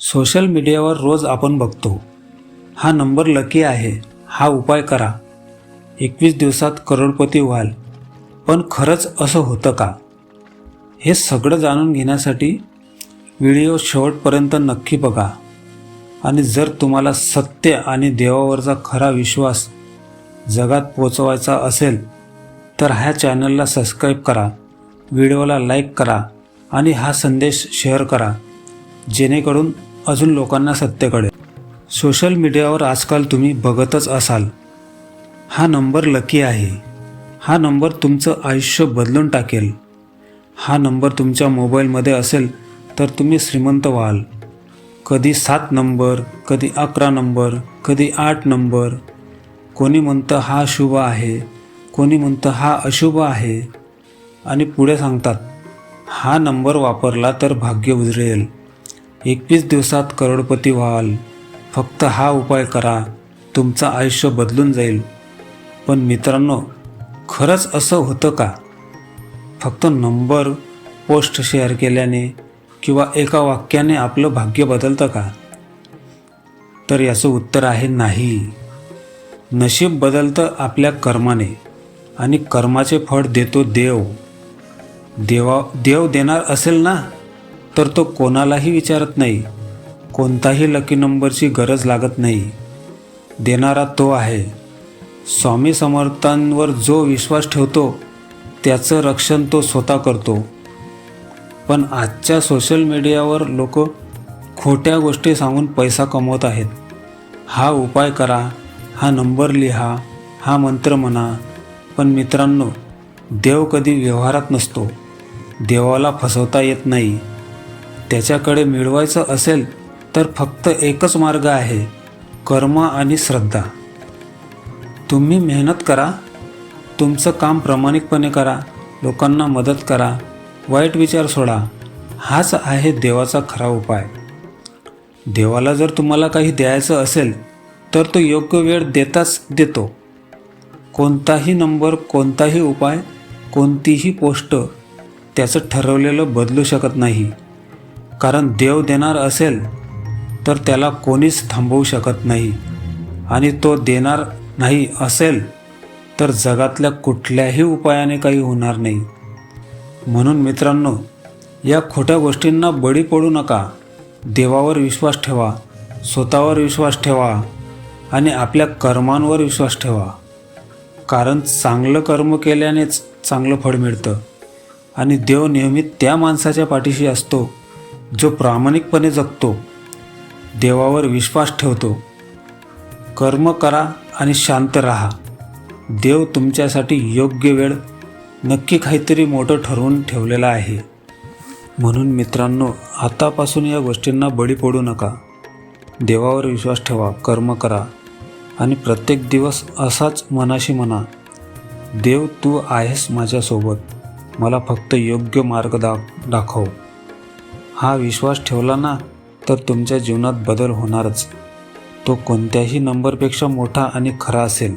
Social मीडियावर रोज आपण बघतो. हा नंबर लकी आहे. हा उपाय करा. एकवीस दिवसात करोडपती व्हाल. पण खरंच असं होतं का? हे सगळं जाणून घेण्यासाठी व्हिडिओ शेवटपर्यंत नक्की बघा. आणि जर तुम्हाला सत्य आणि देवावरचा खरा विश्वास जगात पोचवायचा असेल तर ह्या चॅनलला सबस्क्राईब करा. व्हिडिओला लाईक करा. आणि हा संदेश शेअर करा. जेणेकरून अजून लोकांना सत्य कळेल. सोशल मीडियावर आजकाल तुम्ही बघतच असाल. हा नंबर लकी आहे. हा नंबर तुमचं आयुष्य बदलून टाकेल. हा नंबर तुमच्या मोबाईलमध्ये असेल तर तुम्ही श्रीमंत व्हाल. कधी सात नंबर कधी अकरा नंबर कधी आठ नंबर. कोणी म्हणतं हा शुभ आहे कोणी म्हणतं हा अशुभ आहे. आणि पुढे सांगतात हा नंबर वापरला तर भाग्य उजळेल एकवीस दिवसात करोडपती व्हाल. फक्त हा उपाय करा. तुमचं आयुष्य बदलून जाईल. पण मित्रांनो खरंच असं होतं का? फक्त नंबर पोस्ट शेअर केल्याने किंवा एका वाक्याने आपलं भाग्य बदलतं का? तर याचं उत्तर आहे नाही. नशीब बदलतं आपल्या कर्माने आणि कर्माचे फळ देतो देव. देवा देव देणार असेल ना? तर तो कोणालाही विचारत नाही. कोणताही लकी नंबरची गरज लागत नाही. देणारा तो आहे. स्वामी समर्थांवर जो विश्वास ठेवतो त्याचं रक्षण तो स्वतः करतो. पण आजच्या सोशल मीडियावर लोक खोट्या गोष्टी सांगून पैसा कमवत आहेत. हा उपाय करा हा नंबर लिहा हा मंत्र म्हणा. पण मित्रांनो देव कधी व्यवहारात नसतो. देवाला फसवता येत नाही. त्याच्याकडे मिळवायचं असेल तर फक्त एकच मार्ग आहे कर्म आणि श्रद्धा. तुम्ही मेहनत करा तुमचं काम प्रामाणिकपणे करा लोकांना मदत करा वाईट विचार सोडा हाच आहे देवाचा खरा उपाय. देवाला जर तुम्हाला काही द्यायचं असेल तर तो योग्य वेळ देताच देतो. कोणताही नंबर कोणताही उपाय कोणतीही पोस्ट त्याचं ठरवलेलं बदलू शकत नाही. कारण देव देणार असेल तर त्याला कोणीच थांबवू शकत नाही. आणि तो देणार नाही असेल तर जगातल्या कुठल्याही उपायाने काही होणार नाही. म्हणून मित्रांनो या खोट्या गोष्टींना बळी पडू नका. देवावर विश्वास ठेवा स्वतःवर विश्वास ठेवा आणि आपल्या कर्मांवर विश्वास ठेवा. कारण चांगलं कर्म केल्यानेच चांगलं फळ मिळतं. आणि देव नेहमी त्या माणसाच्या पाठीशी असतो जो प्रामाणिकपणे जगतो देवावर विश्वास ठेवतो. कर्म करा आणि शांत राहा. देव तुमच्यासाठी योग्य वेळ नक्की काहीतरी मोठं ठरवून ठेवलेलं आहे. म्हणून मित्रांनो आतापासून या गोष्टींना बळी पडू नका. देवावर विश्वास ठेवा कर्म करा. आणि प्रत्येक दिवस असाच मनाशी म्हणा देव तू आहेस माझ्यासोबत. मला फक्त योग्य मार्ग दा दाखव. हा विश्वास ठेवला ना तर तुमच्या जीवनात बदल होणारच. तो कोणत्याही नंबरपेक्षा मोठा आणि खरा असेल.